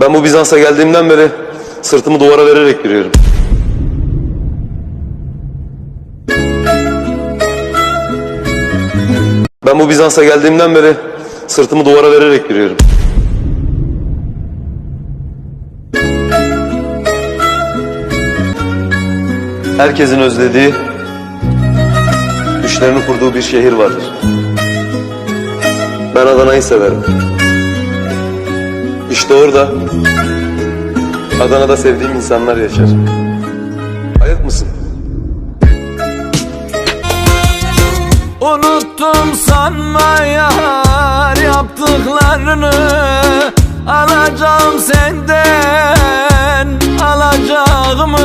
Ben bu Bizans'a geldiğimden beri sırtımı duvara vererek yürüyorum. Ben bu Bizans'a geldiğimden beri sırtımı duvara vererek yürüyorum. Herkesin özlediği, düşlerini kurduğu bir şehir vardır. Ben Adana'yı severim. İşte orada Adana'da sevdiğim insanlar yaşar. Ayık mısın? Unuttum sanma yar yaptıklarını Alacağım senden alacağımı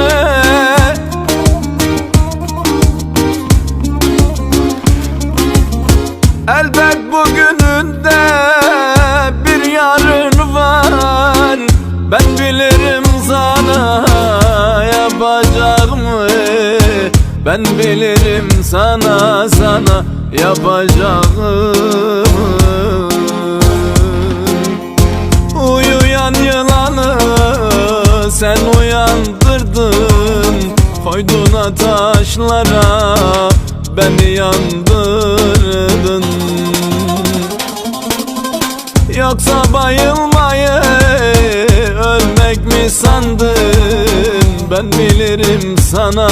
Elbet bugününde yapacağımı Ben bilirim sana sana yapacağımı. Uyuyan yılanı sen uyandırdın. Koydun taşlara beni yandırdın. Yoksa bayılmayı sana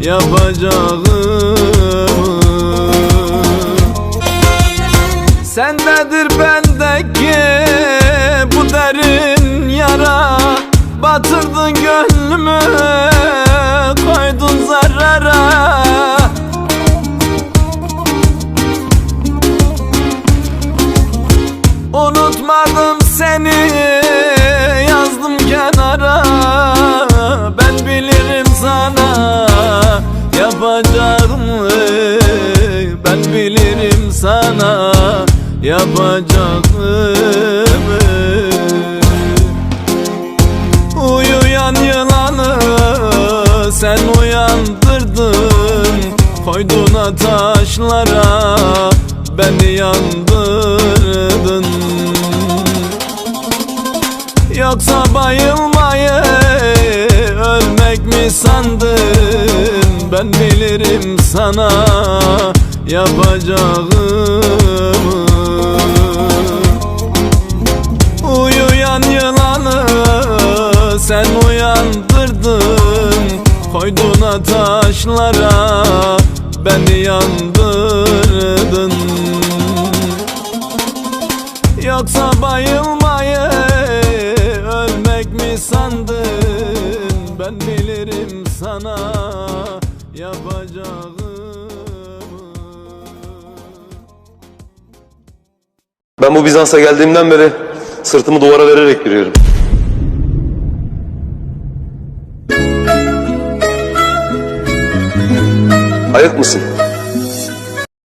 yapacağımı Sendedir bendeki bu derin yara? Batırdın gönlümü koydun zarara. Unutmadım seni yapacağımı Uyuyan yılanı sen uyandırdın. Koydun taşlara beni yandırdın. Yoksa bayılmayı ölmek mi sandın? Ben bilirim sana yapacağımı sen uyandırdın Koydun taşlara beni yandırdın. Yoksa bayılmayı ölmek mi sandın? Ben bilirim sana yapacağımı. Ben bu Bizans'a geldiğimden beri sırtımı duvara vererek yürüyorum. Ayık mısın?